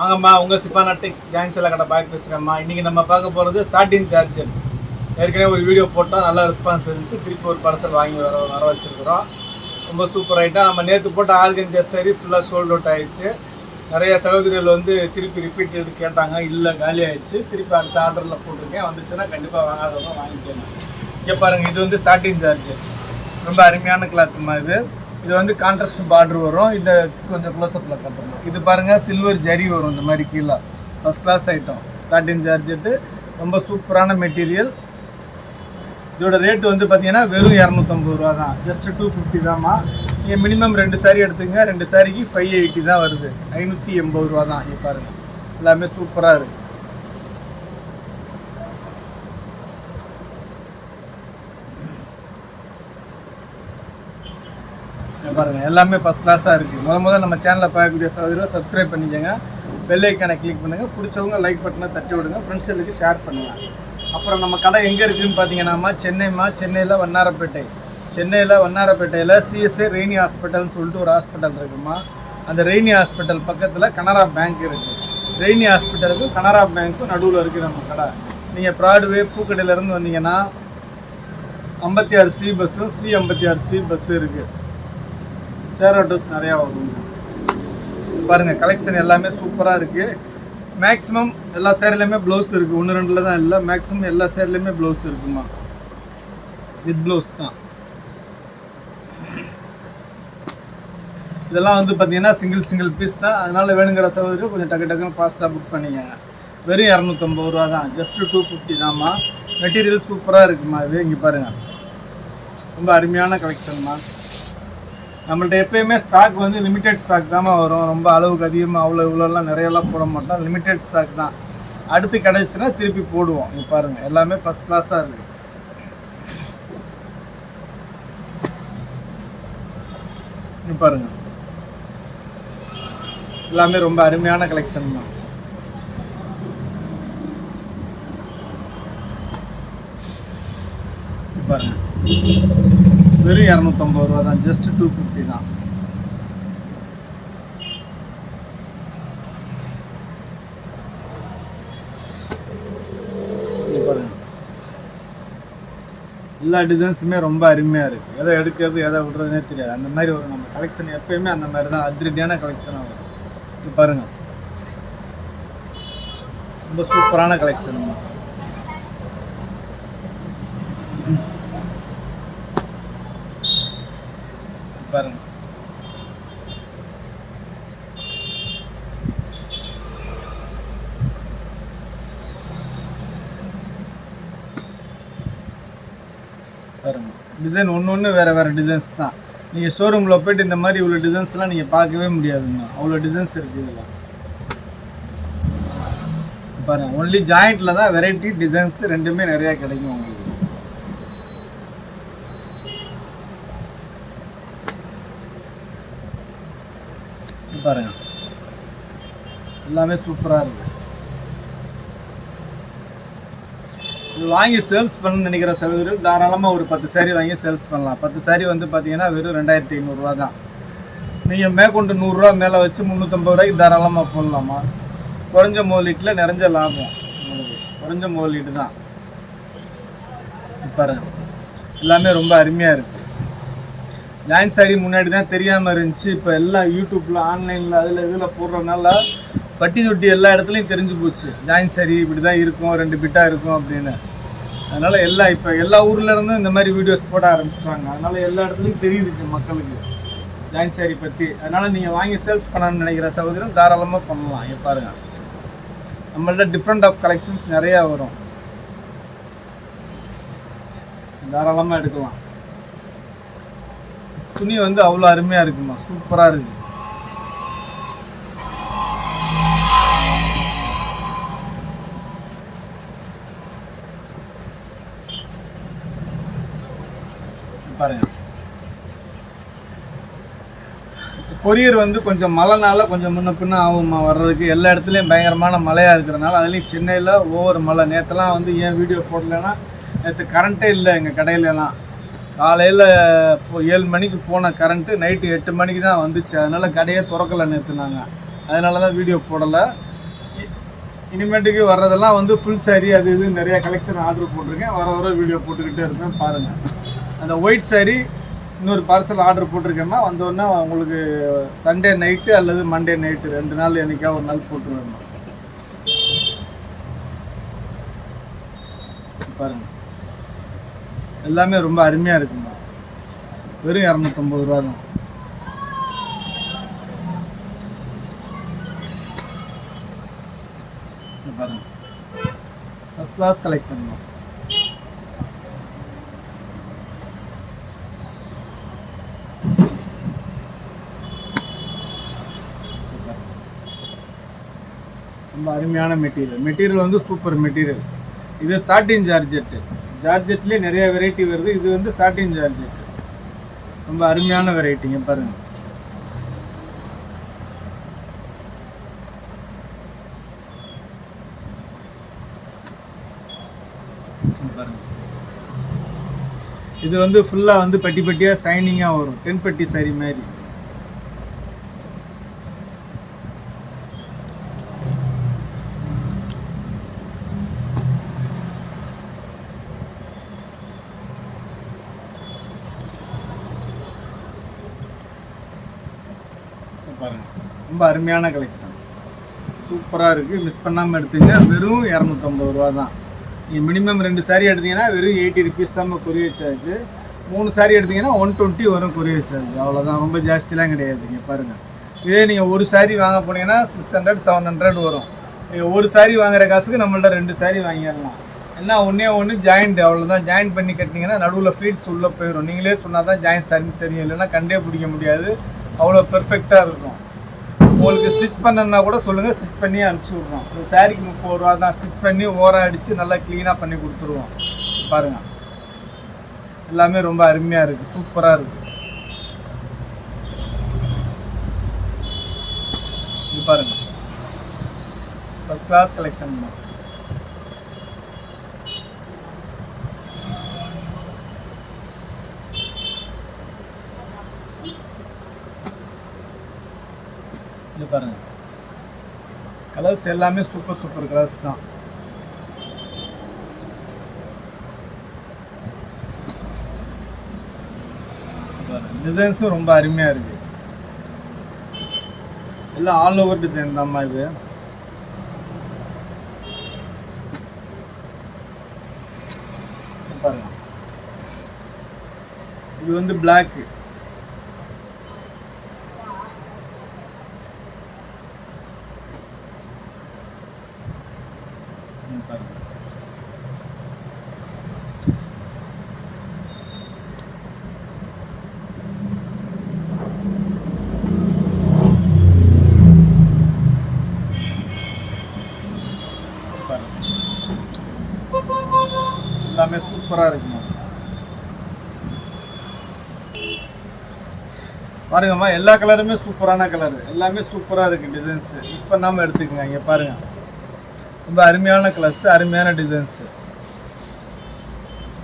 வாங்கம்மா உங்கள் சிப்பானா டெக்ஸ் ஜாயின் செல்ல கடை பாய் பேசுகிறேம்மா இன்றைக்கி நம்ம பார்க்க போகிறது சாட்டின் சார்ஜர் ஏற்கனவே ஒரு வீடியோ போட்டால் நல்லா ரெஸ்பான்ஸ் இருந்துச்சு. திருப்பி ஒரு பார்சல் வாங்கி வர வர வச்சுருக்குறோம். ரொம்ப சூப்பர் ஐட்டம் நம்ம நேற்று போட்ட ஆர்கன் சரி ஃபுல்லாக சோல்ட் அவுட் ஆயிடுச்சு. நிறைய சகோதரிகள் வந்து திருப்பி ரிப்பீட்டட் கேட்டாங்க. இல்லை காலி ஆயிடுச்சு. திருப்பி அடுத்த ஆர்டரில் போட்டிருக்கேன். வந்துச்சுன்னா கண்டிப்பாக வாங்காதவங்க வாங்கிக்கணும் இங்கே பாருங்கள் இது வந்து சாட்டின் சார்ஜர் ரொம்ப அருமையான கிளாத்துமா இது. இது வந்து கான்ட்ராஸ்ட் பார்டர் வரும். இதை கொஞ்சம் க்ளோஸ்அப்பில் கட்டணும் இது பாருங்கள் சில்வர் ஜரி வரும் இந்த மாதிரி கீழே. First class item satin georgette ரொம்ப சூப்பரான மெட்டீரியல் இதோட ரேட் வந்து பார்த்தீங்கன்னா வெறும் இரநூத்தம்பது ரூபா தான். ஜஸ்ட் டூ ஃபிஃப்டி தான்மா நீங்கள் மினிமம் ரெண்டு சாரீ எடுத்துங்க ரெண்டு சாரிக்கு ஃபைவ் எயிட்டி தான் வருது. ஐநூற்றி எண்பது ரூபா தான். இங்கே பாருங்கள் எல்லாமே சூப்பராக இருக்குது பாருங்கள் எல்லாமே ஃபஸ்ட் கிளாஸாக இருக்குது முத முதல் நம்ம சேனலில் பார்க்கக்கூடிய சகோதரர்கள் சப்ஸ்கிரைப் பண்ணிக்கோங்க. பெல் கிளிக் பண்ணுங்கள் பிடிச்சவங்க லைக் பட்டனை தட்டி விடுங்க. ஃப்ரெண்ட்ஸுகளுக்கு ஷேர் பண்ணுங்கள் அப்புறம் நம்ம கடை எங்கே இருக்குதுன்னு பார்த்தீங்கன்னாமா சென்னைமா சென்னையில் வண்ணாரப்பேட்டை. சென்னையில் வண்ணாரப்பேட்டையில் சிஎஸ்ஏ ரெய்னி ஹாஸ்பிட்டல்னு சொல்லிட்டு ஒரு ஹாஸ்பிட்டல் இருக்குமா அந்த ரெய்னி ஹாஸ்பிட்டல் பக்கத்தில் கனரா பேங்க் இருக்குது ரெய்னி ஹாஸ்பிட்டலுக்கும் கனரா பேங்க்கும் நடுவில் இருக்குது நம்ம கடை. நீங்கள் ப்ராட்வே பூக்கடையிலேருந்து வந்தீங்கன்னா ஐம்பத்தி ஆறு சி பஸ்ஸும் சி ஐம்பத்தி ஆறு சி பஸ்ஸும் இருக்குது ஷேர் ஆட்டோஸ் நிறையா வரும். பாருங்கள் கலெக்ஷன் எல்லாமே சூப்பராக இருக்குது மேக்ஸிமம் எல்லா சேர்லேயுமே ப்ளவுஸ் இருக்குது ஒன்று ரெண்டில் தான் இல்லை. மேக்ஸிமம் எல்லா சேர்லேயுமே ப்ளவுஸ் இருக்குமா? வித் ப்ளவுஸ் தான். இதெல்லாம் வந்து பார்த்தீங்கன்னா சிங்கிள் சிங்கிள் பீஸ் தான். அதனால் வேணுங்கிற சகோதரி கொஞ்சம் டக்கு டக்குன்னு ஃபாஸ்ட்டாக புக் பண்ணிக்கங்க. வெறும் இரநூத்தம்பது ரூபா தான். ஜஸ்ட்டு டூ ஃபிஃப்டி தான்மா. மெட்டீரியல் சூப்பராக இருக்குமா இது? இங்கே பாருங்கள் ரொம்ப அருமையான கலெக்ஷன்மா நம்மள்ட்ட எப்பயுமே ஸ்டாக் வந்து லிமிட்டெட் ஸ்டாக் தான் வரும். ரொம்ப அளவுக்கு அதிகமாக அவ்வளோ இவ்வளோலாம் நிறையெல்லாம் போட மாட்டோம். லிமிடெட் ஸ்டாக் தான். அடுத்து கிடைச்சுன்னா திருப்பி போடுவோம். இங்கே பாருங்கள் எல்லாமே ஃபஸ்ட் கிளாஸாக இருக்குது இங்க பாருங்க. எல்லாமே ரொம்ப அருமையான கலெக்ஷன் தான். பாருங்கள் பாருங்க. வெறும் இரநூத்தம்பது ரூபா தான் ஜஸ்ட் டூ ஃபிஃப்டி தான். பாருங்க. எல்லா டிசைன்ஸுமே ரொம்ப அருமையாக இருக்குது எதை எடுக்கிறது எதை விடுறதுனே தெரியாது. அந்த மாதிரி ஒரு நம்ம கலெக்ஷன் எப்பயுமே அந்த மாதிரி தான் அதிரடியான கலெக்ஷனாக வரும். இது பாருங்க. ரொம்ப சூப்பரான கலெக்ஷன் பாருங்க. பாருங்க. டிசைன் ஒன்று ஒன்று வேறு வேறு டிசைன்ஸ் தான். நீங்கள் ஷோரூமில் போயிட்டு இந்த மாதிரி இவ்வளோ டிசைன்ஸ்லாம் நீங்கள் பார்க்கவே முடியாதுங்க. அவ்வளோ டிசைன்ஸ் இருக்குது இதில். பாருங்க ஒன்லி ஜாயிண்ட்டில் தான் வெரைட்டி டிசைன்ஸ் ரெண்டுமே நிறையா கிடைக்கும் உங்களுக்கு. பாருங்கள் பாருங்க. எல்லாமே சூப்பராக இருக்குது இது வாங்கி சேல்ஸ் பண்ணணும்னு நினைக்கிற சகோதரர்கள் தாராளமாக ஒரு பத்து சாரி வாங்கி சேல்ஸ் பண்ணலாம். பத்து சாரி வந்து பார்த்தீங்கன்னா வெறும் ரெண்டாயிரத்தி ஐநூறுரூவா தான். நீங்கள் மேற்கொண்டு நூறுரூவா மேலே வச்சு முந்நூற்றம்பது ரூபாய்க்கு தாராளமாக போடலாமா? குறைஞ்ச முதலீட்டில் நிறைஞ்ச லாபம். உங்களுக்கு குறைஞ்ச முதலீடு தான். பாருங்க. எல்லாமே ரொம்ப அருமையாக இருக்குது ஜாயின் சாரி முன்னாடி தான் தெரியாமல் இருந்துச்சு. இப்போ எல்லாம் யூடியூப்பில் ஆன்லைனில் அதில் இதில் போடுறதுனால பட்டி தொட்டி எல்லா இடத்துலையும் தெரிஞ்சு போச்சு. ஜாயின் சாரி இப்படி தான் இருக்கும் ரெண்டு பிட்டாக இருக்கும் அப்படின்னு. அதனால் எல்லா இப்போ எல்லா ஊர்லேருந்தும் இந்த மாதிரி வீடியோஸ் போட ஆரம்பிச்சிட்டாங்க. அதனால் எல்லா இடத்துலையும் தெரியுது மக்களுக்கு. ஜாயின் சாரி பற்றி அதனால் நீங்கள் வாங்கி சேல்ஸ் பண்ணணும்னு நினைக்கிற சகோதரம் தாராளமாக பண்ணலாம். இங்க பாருங்க. நம்மள்ட்ட டிஃப்ரெண்ட் ஆஃப் கலெக்ஷன்ஸ் நிறையா வரும். தாராளமாக எடுக்கலாம். துணி வந்து அவ்வளோ அருமையாக இருக்குமா? சூப்பராக இருக்கு. பாருங்க. கொரியர் வந்து கொஞ்சம் மழைனால கொஞ்சம் முன்ன பின்ன ஆகுமா வர்றதுக்கு எல்லா இடத்துலையும் பயங்கரமான மழையாக இருக்கிறனால அதுலேயும் சென்னையில் ஒவ்வொரு மழை. நேற்றுலாம் வந்து ஏன் வீடியோ போடலைன்னா நேற்று கரண்ட்டே இல்லை எங்கள் கடையிலலாம். காலையில் இப்போ ஏழு மணிக்கு போன கரண்ட்டு நைட்டு எட்டு மணிக்கு தான் வந்துச்சு. அதனால் கடையே திறக்கலை நேற்று நாங்கள் அதனால தான் வீடியோ போடலை. இனிமேட்டுக்கு வர்றதெல்லாம் வந்து ஃபுல் சாரி அது இது நிறைய கலெக்ஷன் ஆர்டர் போட்டிருக்கேன். வர வர வீடியோ போட்டுக்கிட்டே இருப்பேன் பாருங்கள் அந்த ஒயிட் சாரி இன்னொரு பார்சல் ஆர்டர் போட்டிருக்கேன்னா வந்தோடனே உங்களுக்கு சண்டே நைட்டு அல்லது மண்டே நைட்டு ரெண்டு நாள் என்னைக்கா ஒரு நாள் போட்டு பாருங்கள் எல்லாமே ரொம்ப அருமையாக இருக்குங்க வெறும் இரநூத்தம்பது ரூபா தான். பாருங்க. ஃபஸ்ட் கிளாஸ் கலெக்ஷன் தான். ரொம்ப அருமையான மெட்டீரியல் மெட்டீரியல் வந்து சூப்பர் மெட்டீரியல் இது சாட்டின் சார்ஜெட்டு ஜார்ஜெட்லேயே நிறைய வெரைட்டி வருது. இது வந்து சாட்டின் ஜார்ஜெட். ரொம்ப அருமையான வெரைட்டிங்க பாருங்க. இது வந்து ஃபுல்லாக வந்து பட்டி பட்டியாக சைனிங்காக வரும். டென் சரி மாதிரி. பாருங்கள் ரொம்ப அருமையான கலெக்ஷன் சூப்பராக இருக்குது மிஸ் பண்ணாமல் எடுத்துங்க வெறும் இரநூத்தம்பது ரூபா தான். நீங்கள் மினிமம் ரெண்டு சாரீ எடுத்தீங்கன்னா வெறும் எயிட்டி ருபீஸ் தான் கொரியர் சார்ஜ் மூணு சாரீ எடுத்தீங்கன்னா ஒன் டுவெண்ட்டி வரும் கொரியர் சார்ஜ் அவ்வளோதான் ரொம்ப ஜாஸ்திலாம் கிடையாதுங்க பாருங்கள் இதே நீங்கள் ஒரு சாரீ வாங்க போனீங்கன்னா சிக்ஸ் ஹண்ட்ரட் செவன் ஹண்ட்ரட் வரும். நீங்கள் ஒரு சாரீ வாங்குற காசுக்கு நம்மள்ட்ட ரெண்டு சாரீ வாங்கிடலாம். என்ன? ஒன்றே ஒன்று ஜாயிண்ட் அவ்வளோதான் ஜாயின் பண்ணி கட்டினீங்கன்னா நடுவில் ஃப்ளீட்ஸ் உள்ளே போயிடும் நீங்களே சொன்னால் தான் ஜாயின் சரி தெரியும். இல்லைன்னா கண்டே பிடிக்க முடியாது. அவ்வளோ பெர்ஃபெக்டாக இருக்கும். உங்களுக்கு ஸ்டிச் பண்ணனா கூட சொல்லுங்கள் ஸ்டிச் பண்ணி அனுப்பிச்சி விட்றோம். இந்த சாரிக்கு முப்பது ரூபா தான். ஸ்டிச் பண்ணி ஓரம் அடித்து நல்லா க்ளீனாக பண்ணி கொடுத்துருவோம். பாருங்கள் எல்லாமே ரொம்ப அருமையாக இருக்குது சூப்பராக இருக்குது இது பாருங்கள் ஃபஸ்ட் கிளாஸ் கலெக்ஷன் தான் இது பாருங்க. கலர்ஸ் எல்லாமே சூப்பர் சூப்பர் கலர்ஸ் தான். டிசைன்ஸும் ரொம்ப அருமையாக இருக்கு. எல்லாம் ஆல் ஓவர் டிசைன் தான்மா இது. இது பாருங்க. இது வந்து பிளாக்கு ம், பாருங்க பாருங்க. சூப்பராக இருக்குமா? பாருங்கம்மா எல்லா கலருமே சூப்பரான கலர். எல்லாமே சூப்பரா இருக்கு டிசைன்ஸ் மிஸ் பண்ணாம எடுத்துக்கோங்க இங்கே பாருங்க. ரொம்ப அருமையான கலர்ஸ் அருமையான டிசைன்ஸ்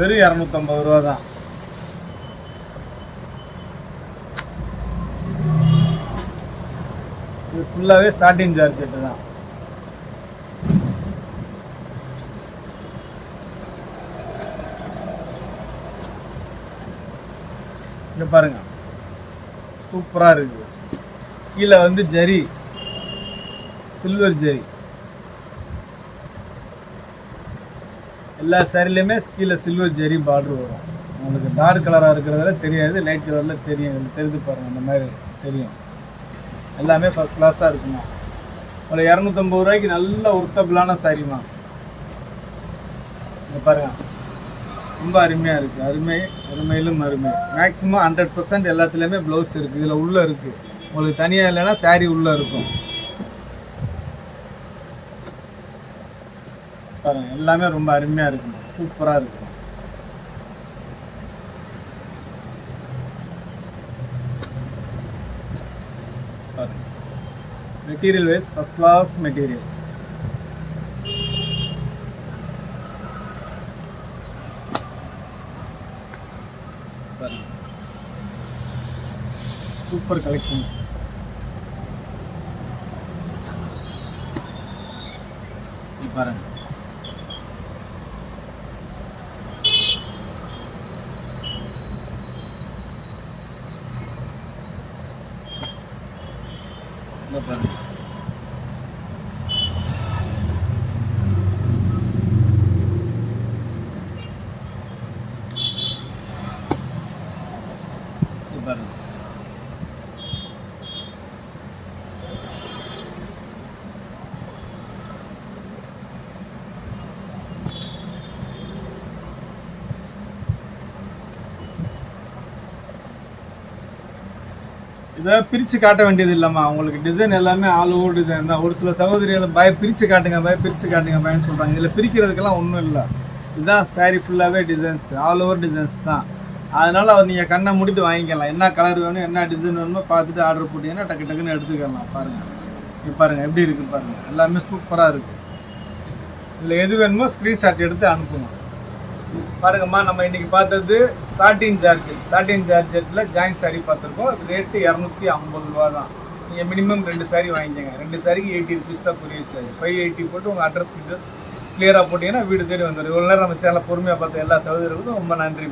வெறும் இரநூத்தம்பது ரூபா தான். இது ஃபுல்லாகவே ஸ்டார்டிங் சார்ஜெட்டு தான். இங்கே பாருங்க. சூப்பராக இருக்குது கீழே வந்து ஜரி. சில்வர் ஜரி. எல்லா சரிலையுமே கீழே சில்வர் ஜெரி பார்டர் வரும். உங்களுக்கு டார்க் கலராக இருக்கிறதால தெரியாது லைட் கலரில் தெரியும். இதில் தெரிஞ்சு பாருங்கள் அந்த மாதிரி தெரியும். எல்லாமே ஃபஸ்ட் கிளாஸாக இருக்குமா? ஒரு இரநூத்தம்பது ரூபாய்க்கு நல்ல ஒர்த்தபிளான சாரிமா இங்கே பாருங்க. ரொம்ப அருமையாக இருக்குது அருமை அருமையிலும் அருமை. மேக்ஸிமம் ஹண்ட்ரட் பர்சன்ட் எல்லாத்துலேயுமே ப்ளவுஸ் இருக்குது இதில் உள்ளே இருக்குது உங்களுக்கு தனியாக இல்லைன்னா saree உள்ளே இருக்கும். பாருங்க எல்லாமே ரொம்ப அருமையாக இருக்கும் சூப்பராக இருக்கும் material wise first class material பாருங்க சூப்பர் கலெக்ஷன்ஸ் இது பாருங்க இந்த பாருங்க இது பாருங்க இதை பிரித்து காட்ட வேண்டியது இல்லைம்மா. உங்களுக்கு டிசைன் எல்லாமே ஆல் ஓவர் டிசைன் தான். ஒரு சில சகோதரிகள் பய பிரித்து காட்டுங்க பய பிரித்து காட்டுங்க பயன்னு சொல்கிறாங்க இதில் பிரிக்கிறதுக்கெல்லாம் ஒன்றும் இல்லை. இதுதான் சாரீ ஃபுல்லாகவே டிசைன்ஸ் ஆல் ஓவர் டிசைன்ஸ் தான். அதனால் அவர் நீங்கள் கண்ணை முடித்து வாங்கிக்கலாம். என்ன கலர் வேணும் என்ன டிசைன் வேணுமோ பார்த்துட்டு ஆர்டர் போட்டிங்கன்னா டக்கு டக்குன்னு எடுத்துக்கலாம். பாருங்கள் இது பாருங்கள் எப்படி இருக்குது பாருங்கள் எல்லாமே சூப்பராக இருக்குது இதில் எது வேணுமோ ஸ்க்ரீன்ஷாட் எடுத்து அனுப்புங்க. பாருங்கம்மா நம்ம இன்றைக்கி பார்த்தது சாட்டின் ஜார்ஜெட் சாட்டின் ஜார்ஜெட்டில் ஜாயின் சாரி பார்த்துருக்கோம். ரேட்டு இரநூத்தி ஐம்பது ரூபா தான் நீங்கள் மினிமம் ரெண்டு சாரி வாங்கிக்கோங்க. ரெண்டு சாரிக்கு எயிட்டி ருபீஸ் தான் புரிய வச்சாரு. ஃபைவ் எயிட்டி போட்டு உங்கள் அட்ரஸ் டீட்டெயில்ஸ் கிளியராக போட்டிங்கன்னா வீடு தேடி வந்துடும் இவ்வளோ நேரம் நம்ம சேனலை பொறுமையாக பார்த்த எல்லா சகோதரர்களுக்கும் ரொம்ப நன்றி